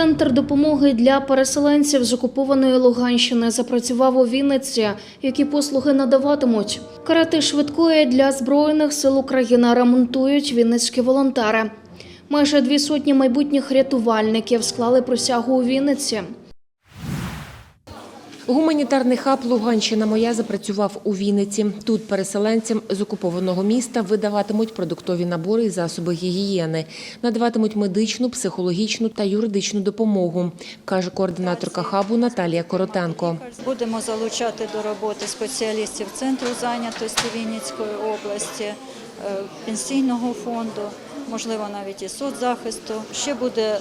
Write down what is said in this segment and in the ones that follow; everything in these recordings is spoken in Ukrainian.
Центр допомоги для переселенців з окупованої Луганщини запрацював у Вінниці, які послуги надаватимуть. Карати швидкої для збройних сил України ремонтують вінницькі волонтери. Майже дві сотні майбутніх рятувальників склали присягу у Вінниці. Гуманітарний хаб Луганщина моя запрацював у Вінниці. Тут переселенцям з окупованого міста видаватимуть продуктові набори і засоби гігієни, надаватимуть медичну, психологічну та юридичну допомогу, каже координаторка хабу Наталія Коротенко. Будемо залучати до роботи спеціалістів Центру зайнятості Вінницької області, е, пенсійного фонду, можливо, навіть і соцзахисту. Ще буде е,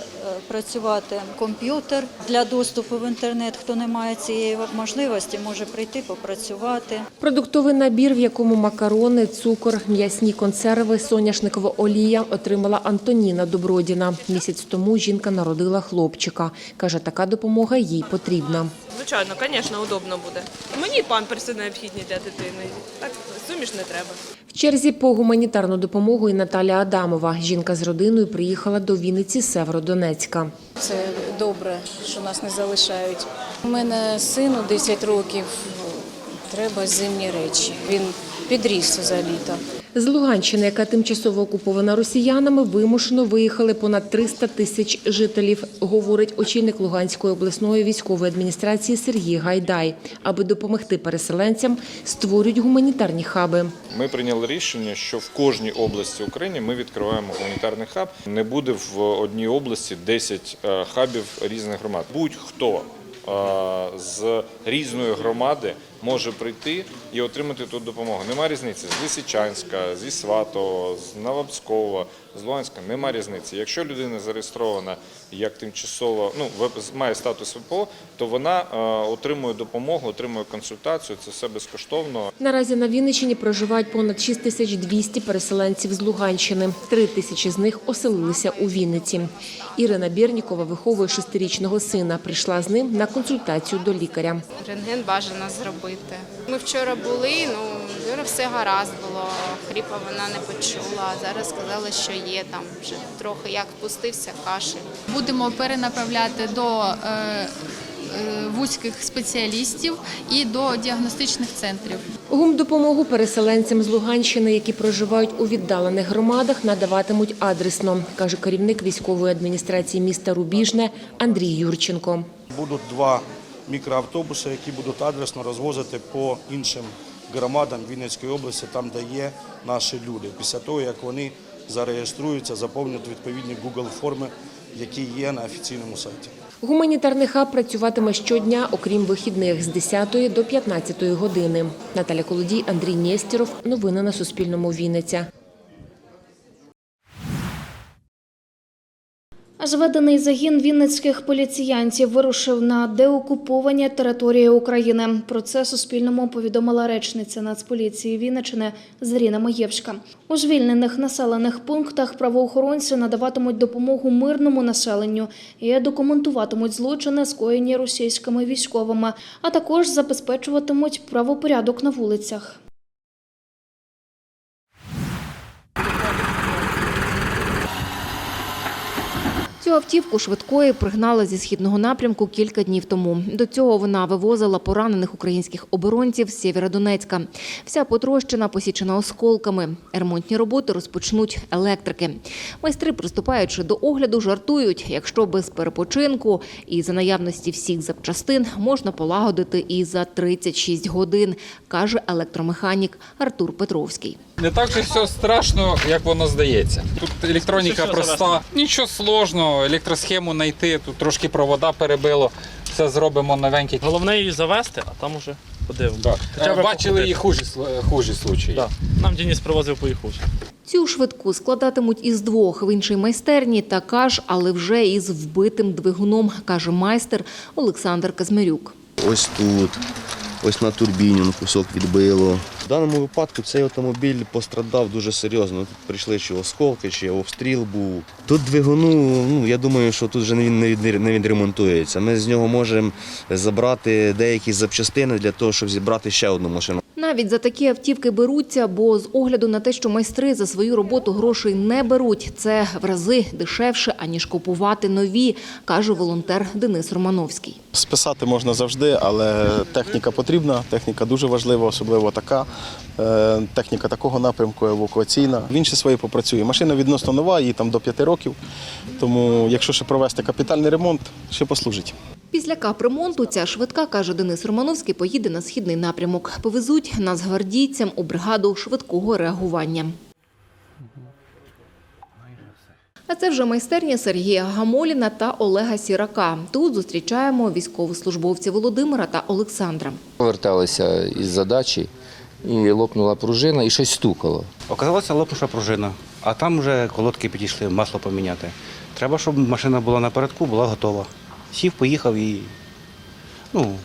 працювати комп'ютер для доступу в інтернет. Хто не має цієї можливості, може прийти попрацювати. Продуктовий набір, в якому макарони, цукор, м'ясні консерви, соняшникова олія отримала Антоніна Добродіна. Місяць тому жінка народила хлопчика. Каже, така допомога їй потрібна. Звичайно, звісно, удобно буде. Мені памперси необхідні для дитини. Так суміш не треба. В черзі по гуманітарну допомогу і Наталя Адамова. Жінка з родиною приїхала до Вінниці Северодонецька. Це добре, що нас не залишають. У мене сину 10 років. Треба зимні речі. Він підріс за літо. З Луганщини, яка тимчасово окупована росіянами, вимушено виїхали понад 300 тисяч жителів, говорить очільник Луганської обласної військової адміністрації Сергій Гайдай. Аби допомогти переселенцям, створюють гуманітарні хаби. Ми прийняли рішення, що в кожній області України ми відкриваємо гуманітарний хаб. Не буде в одній області 10 е, хабів різних громад. Будь-хто е, з різної громади може прийти і отримати тут допомогу. Нема різниці з Лисичанська, зі Сватого, з Новобського, з Луганська. Нема різниці. Якщо людина зареєстрована як тимчасово, ну має статус ВПО, то вона е, отримує допомогу, отримує консультацію. Це все безкоштовно. Наразі на Вінниччині проживають понад 6200 переселенців з Луганщини. Три тисячі з них оселилися у Вінниці. Ірина Бірнікова виховує шестирічного сина. Прийшла з ним на консультацію до лікаря. Рентген бажано зробити. Ми вчора були, ну вчора все гаразд було. Хріпа вона не почула. Зараз сказали, що є там вже трохи як спустився кашель. Будемо перенаправляти до е, е, вузьких спеціалістів і до діагностичних центрів. Гумдопомогу переселенцям з Луганщини, які проживають у віддалених громадах, надаватимуть адресно, каже керівник військової адміністрації міста Рубіжне Андрій Юрченко. Будуть два мікроавтобуси, які будуть адресно розвозити по іншим громадам Вінницької області, там, де є наші люди. Після того, як вони зареєструються, заповнять відповідні Google форми, які є на офіційному сайті. Гуманітарний хаб працюватиме щодня, окрім вихідних, з 10 до 15 години. Наталя Колодій, Андрій Нєстіров. Новини на Суспільному. Вінниця. Зведений загін вінницьких поліціянців вирушив на деокуповані території України. Про це Суспільному повідомила речниця Нацполіції Вінничини Заріна Маєвська. У звільнених населених пунктах правоохоронці надаватимуть допомогу мирному населенню і документуватимуть злочини, скоєні російськими військовими, а також забезпечуватимуть правопорядок на вулицях. Цю автівку швидкої пригнали зі східного напрямку кілька днів тому. До цього вона вивозила поранених українських оборонців з Сєвєродонецька. Вся потрощена, посічена осколками. Ремонтні роботи розпочнуть електрики. Майстри, приступаючи до огляду, жартують, якщо без перепочинку і за наявності всіх запчастин можна полагодити і за 36 годин, каже електромеханік Артур Петровський. Не так же все страшно, як воно здається. Тут електроніка проста, нічого сложного, електросхему знайти, тут трошки провода перебило, все зробимо новеньке. Головне її завести, а там уже подивимося. Да. Хоча б Е, Бачили походити. і хужі, сл- хужі случаї. Да. Нам Денис привозив поїхав. Цю швидку складатимуть із двох в іншій майстерні, така ж, але вже із вбитим двигуном, каже майстер Олександр Казмирюк. Ось тут, ось на турбіні кусок відбило. В даному випадку цей автомобіль пострадав дуже серйозно. Тут прийшли чи осколки, чи обстріл був. Тут двигуну, ну я думаю, що тут вже він не відремонтується. Ми з нього можемо забрати деякі запчастини для того, щоб зібрати ще одну машину. На Навіть за такі автівки беруться, бо з огляду на те, що майстри за свою роботу грошей не беруть, це в рази дешевше, аніж купувати нові, каже волонтер Денис Романовський. Списати можна завжди, але техніка потрібна, техніка дуже важлива, особливо така. е, Техніка такого напрямку евакуаційна. Він ще своє попрацює. Машина відносно нова, їй там до 5 років. Тому, якщо ще провести капітальний ремонт, ще послужить. Після капремонту ця швидка, каже Денис Романовський, поїде на східний напрямок. Повезуть нацгвардійцям у бригаду швидкого реагування. А це вже майстерня Сергія Гамоліна та Олега Сірака. Тут зустрічаємо військовослужбовців Володимира та Олександра. Поверталися із задачі, і лопнула пружина, і щось стукало. Оказалося лопнувша пружина, а там вже колодки підійшли, масло поміняти. Треба, щоб машина була напередку, була готова. Сів, поїхав і ну,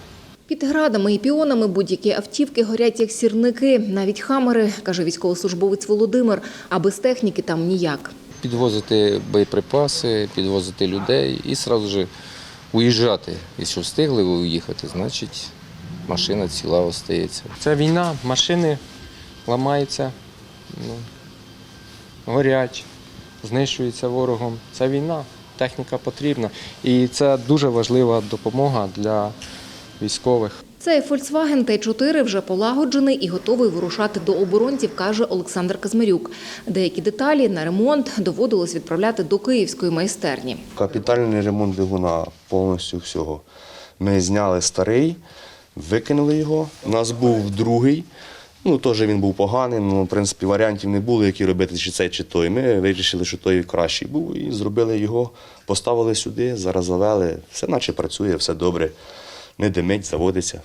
Під градами і піонами будь-які автівки горять як сірники, навіть хамери, каже військовослужбовець Володимир, а без техніки там ніяк. Підвозити боєприпаси, підвозити людей і одразу ж уїжджати. Якщо встигли уїхати, значить машина ціла остається. Це війна, машини ламаються, ну, горять, знищуються ворогом. Це війна, техніка потрібна. І це дуже важлива допомога для військових. Цей Volkswagen T4 вже полагоджений і готовий вирушати до оборонців, каже Олександр Казмирюк. Деякі деталі на ремонт доводилось відправляти до київської майстерні. Капітальний ремонт двигуна повністю всього. Ми зняли старий, викинули його. У нас був другий. Ну, теж він був поганий, ну, в принципі, варіантів не було, які робити, чи цей, чи той. Ми вирішили, що той кращий був, і зробили його, поставили сюди, зараз завели. Все наче працює, все добре. Не димить, заводиться.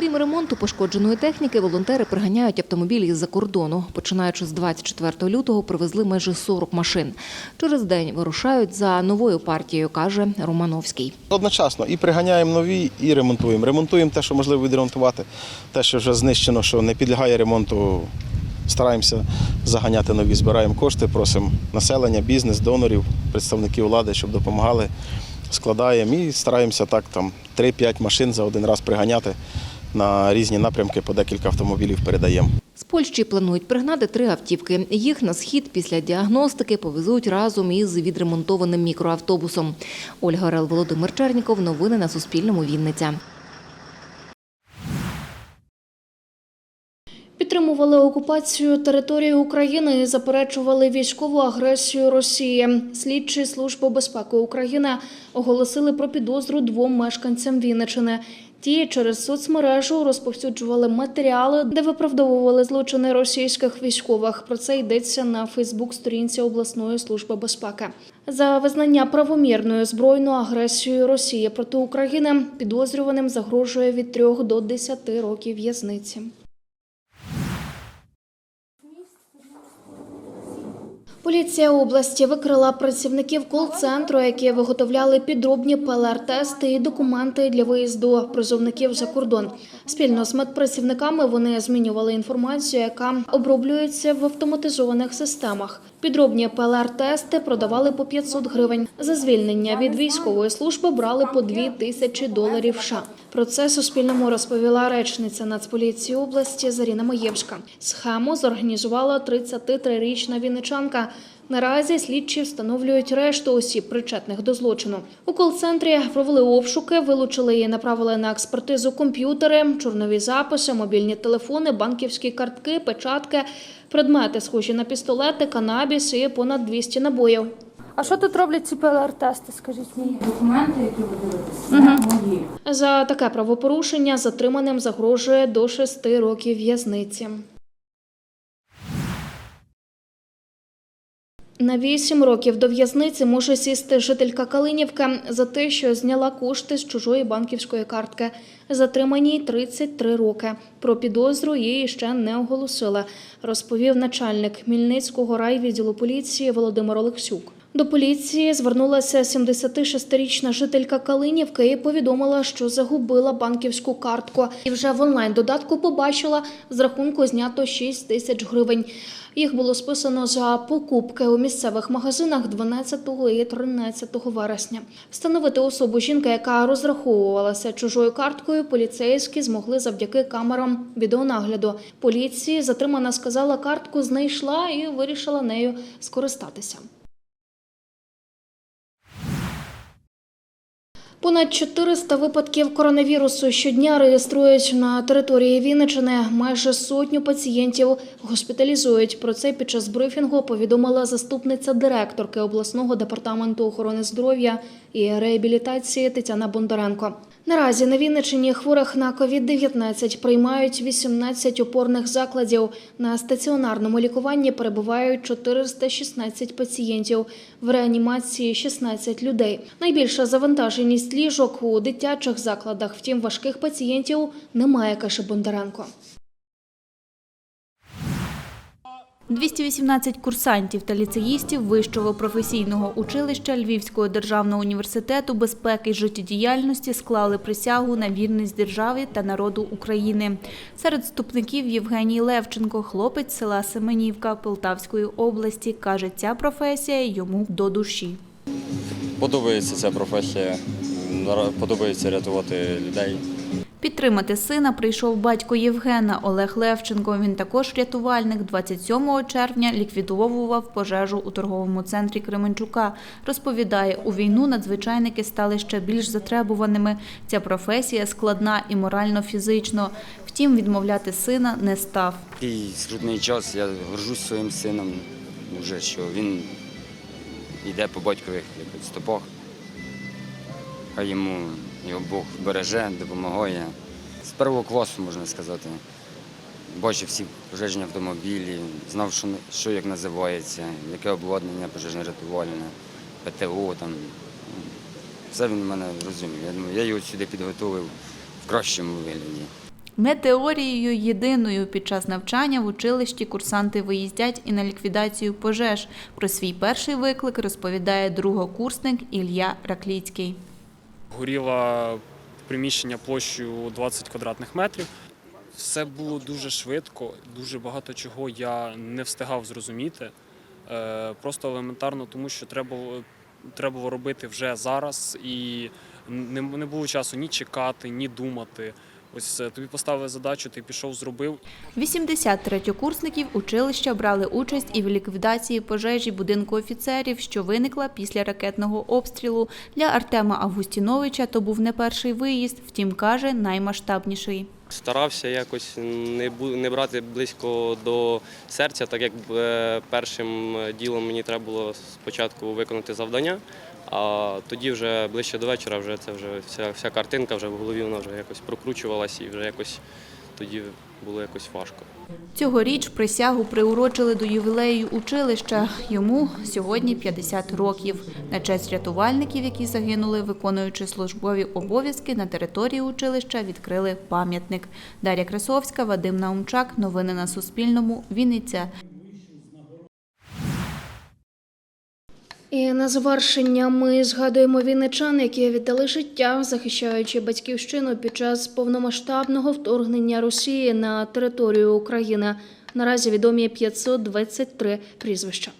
Крім ремонту пошкодженої техніки, волонтери приганяють автомобілі з-за кордону. Починаючи з 24 лютого, привезли майже 40 машин. Через день вирушають за новою партією, каже Романовський. Одночасно і приганяємо нові, і ремонтуємо. Ремонтуємо те, що можливо відремонтувати, те, що вже знищено, що не підлягає ремонту. Стараємося заганяти нові, збираємо кошти, просимо населення, бізнес, донорів, представників влади, щоб допомагали. Складаємо і стараємося так там 3-5 машин за один раз приганяти на різні напрямки, по декілька автомобілів передаємо. З Польщі планують пригнати три автівки. Їх на схід після діагностики повезуть разом із відремонтованим мікроавтобусом. Ольга Орел, Володимир Черніков. Новини на Суспільному. Вінниця. Підтримували окупацію території України і заперечували військову агресію Росії. Слідчі Служби безпеки України оголосили про підозру двом мешканцям Вінничини. Ті через соцмережу розповсюджували матеріали, де виправдовували злочини російських військових. Про це йдеться на Фейсбук-сторінці обласної служби безпеки. За визнання правомірною збройною агресією Росії проти України підозрюваним загрожує від 3 до 10 років в'язниці. Поліція області викрила працівників кол-центру, які виготовляли підробні ПЛР-тести і документи для виїзду призовників за кордон. Спільно з медпрацівниками вони змінювали інформацію, яка оброблюється в автоматизованих системах. Підробні ПЛР-тести продавали по 500 гривень. За звільнення від військової служби брали по 2 тисячі доларів США. Про це Суспільному розповіла речниця Нацполіції області Заріна Маєвська. Схему зорганізувала 33-річна вінничанка. Наразі слідчі встановлюють решту осіб, причетних до злочину. У кол-центрі провели обшуки, вилучили і направили на експертизу комп'ютери, чорнові записи, мобільні телефони, банківські картки, печатки, предмети, схожі на пістолети, канабіс і понад 200 набоїв. А що тут роблять ці ПЛР-тести, скажіть мені? Документи, які ви дивитеся, мої. За таке правопорушення затриманим загрожує до 6 років в'язниці. На 8 років до в'язниці може сісти жителька Калинівки за те, що зняла кошти з чужої банківської картки. Затриманій 33 роки. Про підозру її ще не оголосили, розповів начальник Хмільницького райвідділу поліції Володимир Олексюк. До поліції звернулася 76-річна жителька Калинівки і повідомила, що загубила банківську картку. І вже в онлайн-додатку побачила з рахунку знято 6 тисяч гривень. Їх було списано за покупки у місцевих магазинах 12 і 13 вересня. Встановити особу жінки, яка розраховувалася чужою карткою, поліцейські змогли завдяки камерам відеонагляду. Поліції затримана сказала, картку знайшла і вирішила нею скористатися. Понад 400 випадків коронавірусу щодня реєструють на території Вінничини. Майже сотню пацієнтів госпіталізують. Про це під час брифінгу повідомила заступниця директорки обласного департаменту охорони здоров'я і реабілітації Тетяна Бондаренко. Наразі на Вінничині хворих на COVID-19 приймають 18 опорних закладів. На стаціонарному лікуванні перебувають 416 пацієнтів, в реанімації 16 людей. Найбільша завантаженість ліжок у дитячих закладах. Втім, важких пацієнтів немає, каже Бондаренко. 218 курсантів та ліцеїстів Вищого професійного училища Львівського державного університету безпеки й життєдіяльності склали присягу на вірність державі та народу України. Серед вступників Євгеній Левченко, хлопець села Семенівка Полтавської області, каже, ця професія йому до душі. Подобається ця професія, подобається рятувати людей. Підтримати сина прийшов батько Євгена Олег Левченко. Він також рятувальник. 27 червня ліквідовував пожежу у торговому центрі Кременчука. Розповідає, у війну надзвичайники стали ще більш затребуваними. Ця професія складна і морально-фізично. Втім, відмовляти сина не став. Такий скрутний час, я горжусь своїм сином, вже що він йде по батькових якось стопах. Хай йому його Бог береже, допомагає. З першого класу, можна сказати. Бачив всі пожежні автомобілі, знав, що, що як називається, яке обладнання пожежно-рятувальне, ПТО там. Все він мене розумів. Я думаю, я його сюди підготовив в кращому вигляді. Не теорією єдиною під час навчання в училищі курсанти виїздять і на ліквідацію пожеж. Про свій перший виклик розповідає другокурсник Ілля Ракліцький. Горіло приміщення площею 20 квадратних метрів. Все було дуже швидко, дуже багато чого я не встигав зрозуміти. Е, Просто елементарно, тому що треба, треба було робити вже зараз, і не було часу ні чекати, ні думати. Ось е, тобі поставили задачу, ти пішов, зробив, 80 третьокурсників училища брали участь і в ліквідації пожежі будинку офіцерів, що виникла після ракетного обстрілу. Для Артема Августіновича то був не перший виїзд, втім каже, наймасштабніший. Старався якось не не брати близько до серця, так як е, першим ділом мені треба було спочатку виконати завдання, а тоді вже ближче до вечора вже це вже вся, вся картинка вже в голові вона вже якось прокручувалася і вже якось тоді було якось важко. Цьогоріч присягу приурочили до ювілею училища. Йому сьогодні 50 років. На честь рятувальників, які загинули, виконуючи службові обов'язки, на території училища відкрили пам'ятник. Дар'я Красовська, Вадим Наумчак. Новини на Суспільному. Вінниця. І на завершення ми згадуємо вінничан, які віддали життя, захищаючи батьківщину під час повномасштабного вторгнення Росії на територію України. Наразі відомі 523 прізвища.